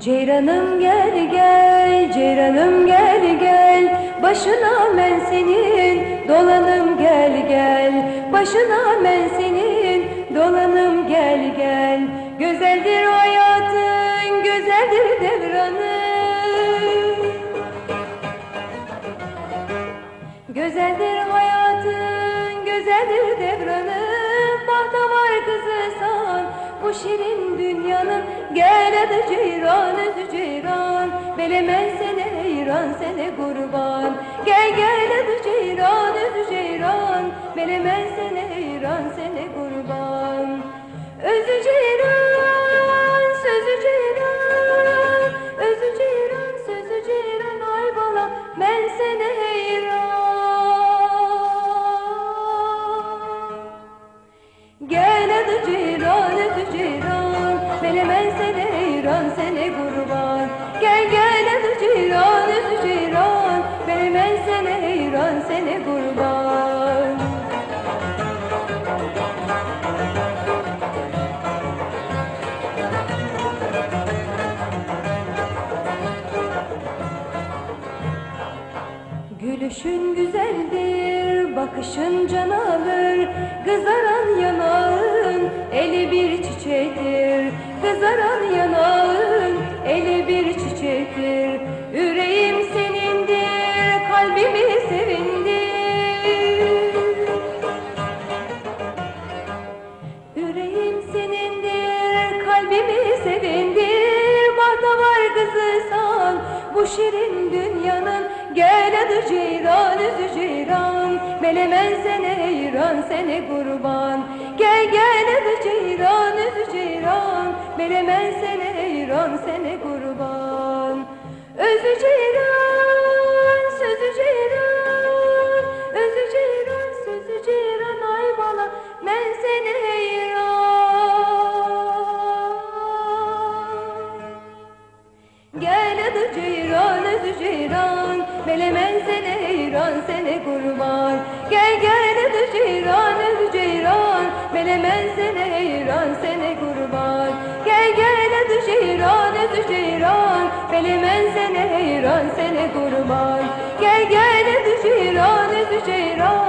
Ceyranım gel gel, ceyranım gel gel. Başına ben senin, dolanım gel gel. Başına ben senin, dolanım gel gel. Güzeldir hayatın, güzeldir devranın. Güzeldir hayatın, güzeldir devranın. Bahta var kızısan bu şirin dünyanın Gel hadi ceyran, özü ceyran. Belemen sene heyran, sene kurban. Gel gel hadi ceyran, özü ceyran. Belemen sene heyran, sene Gülüşün güzeldir, bakışın can alır Kızaran yanağın eli bir çiçektir. Kızaran yanağın eli bir çiçektir. Yüreğim senindir, kalbimi sevindir. Yüreğim senindir, kalbimi sevindir. Bahta var kızısan bu şirin dünyanın Gel hadi ceyran, özü ceyran. Melemen sene heyran, sene kurban. Gel gel hadi ceyran, özü ceyran. Melemen sene heyran, sene kurban. Özü ceyran, sözü ceyran. Özü ceyran, sözü ceyran. Ay bala ben seni heyran. Gel hadi ceyran, özü ceyran Melemen sene heyran, sene kurban. Gel gel hadi ceyran, özü ceyran Melemen sene heyran, sene kurban. Gel gel hadi ceyran, özü ceyran Melemen sene heyran, sene kurban. Gel gel hadi ceyran, özü ceyran